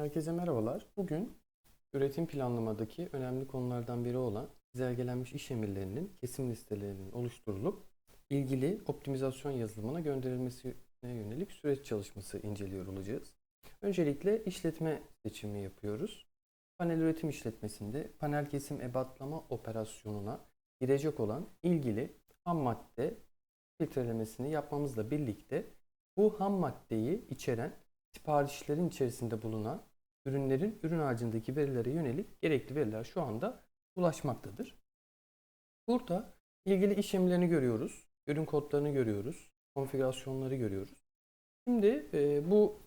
Herkese merhabalar. Bugün üretim planlamadaki önemli konulardan biri olan çizelgelenmiş iş emirlerinin kesim listelerinin oluşturulup ilgili optimizasyon yazılımına gönderilmesine yönelik süreç çalışması inceliyor olacağız. Öncelikle işletme seçimi yapıyoruz. Panel üretim işletmesinde panel kesim ebatlama operasyonuna girecek olan ilgili ham madde filtrelemesini yapmamızla birlikte bu ham maddeyi içeren siparişlerin içerisinde bulunan ürünlerin ürün ağacındaki verilere yönelik gerekli veriler şu anda ulaşmaktadır. Burada ilgili iş emirlerini görüyoruz. Ürün kodlarını görüyoruz. Konfigürasyonları görüyoruz. Şimdi e, bu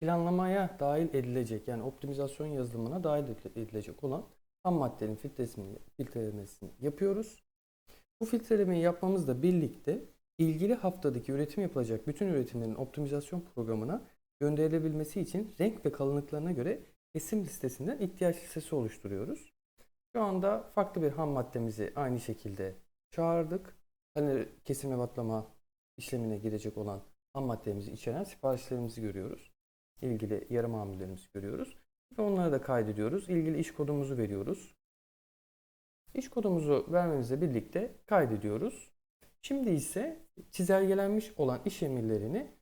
planlamaya dahil edilecek yani optimizasyon yazılımına dahil edilecek olan ham maddenin filtrelemesini yapıyoruz. Bu filtrelemeyi yapmamızla birlikte ilgili haftadaki üretim yapılacak bütün üretimlerin optimizasyon programına gönderilebilmesi için renk ve kalınlıklarına göre kesim listesinden ihtiyaç listesi oluşturuyoruz. Şu anda farklı bir ham maddemizi aynı şekilde çağırdık. Hani kesim batlama işlemine girecek olan ham maddemizi içeren siparişlerimizi görüyoruz. İlgili yarı mamullerimizi görüyoruz. Ve onları da kaydediyoruz. İlgili iş kodumuzu veriyoruz. İş kodumuzu vermemizle birlikte kaydediyoruz. Şimdi ise çizelgelenmiş olan iş emirlerini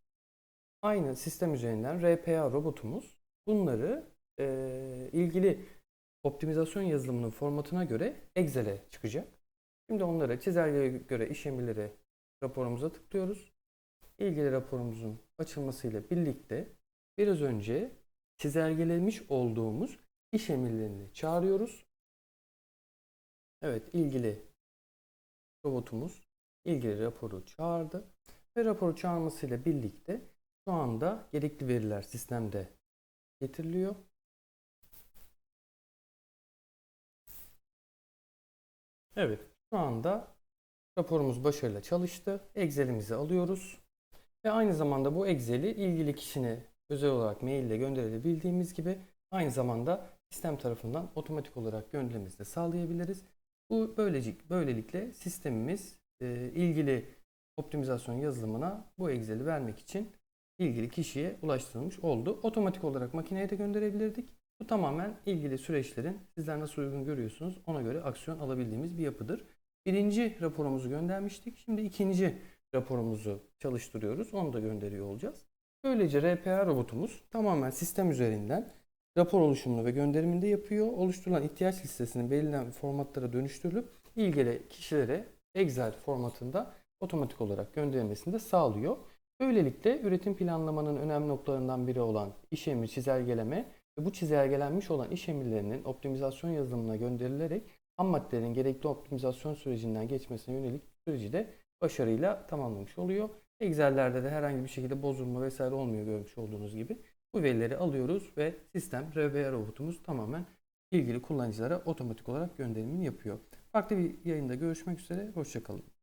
aynı sistem üzerinden RPA robotumuz bunları e, ilgili optimizasyon yazılımının formatına göre Excel'e çıkacak. Şimdi onları çizelgeye göre iş raporumuza tıklıyoruz. İlgili raporumuzun açılmasıyla birlikte biraz önce çizelgelemiş olduğumuz iş emirlerini çağırıyoruz. Evet ilgili robotumuz ilgili raporu çağırdı ve raporu çağırmasıyla birlikte şu anda gerekli veriler sistemde getiriliyor. Evet, şu anda raporumuz başarıyla çalıştı. Excel'imizi alıyoruz. Ve aynı zamanda bu Excel'i ilgili kişine özel olarak mail ile gönderebildiğimiz gibi aynı zamanda sistem tarafından otomatik olarak göndermemizi de sağlayabiliriz. Bu böylecik, böylelikle sistemimiz e, ilgili optimizasyon yazılımına bu Excel'i vermek için ilgili kişiye ulaştırılmış oldu. Otomatik olarak makineye de gönderebilirdik. Bu tamamen ilgili süreçlerin sizler nasıl uygun görüyorsunuz ona göre aksiyon alabildiğimiz bir yapıdır. Birinci raporumuzu göndermiştik. Şimdi ikinci raporumuzu çalıştırıyoruz. Onu da gönderiyor olacağız. Böylece RPA robotumuz tamamen sistem üzerinden rapor oluşumunu ve gönderimini de yapıyor. Oluşturulan ihtiyaç listesinin belirlenen formatlara dönüştürülüp ilgili kişilere Excel formatında otomatik olarak gönderilmesini de sağlıyor. Böylelikle üretim planlamanın önemli noktalarından biri olan iş emri çizelgeleme ve bu çizelgelenmiş olan iş emirlerinin optimizasyon yazılımına gönderilerek ham maddelerin gerekli optimizasyon sürecinden geçmesine yönelik süreci de başarıyla tamamlamış oluyor. Excel'lerde de herhangi bir şekilde bozulma vesaire olmuyor görmüş olduğunuz gibi. Bu verileri alıyoruz ve sistem RVR robotumuz tamamen ilgili kullanıcılara otomatik olarak gönderimini yapıyor. Farklı bir yayında görüşmek üzere. Hoşçakalın.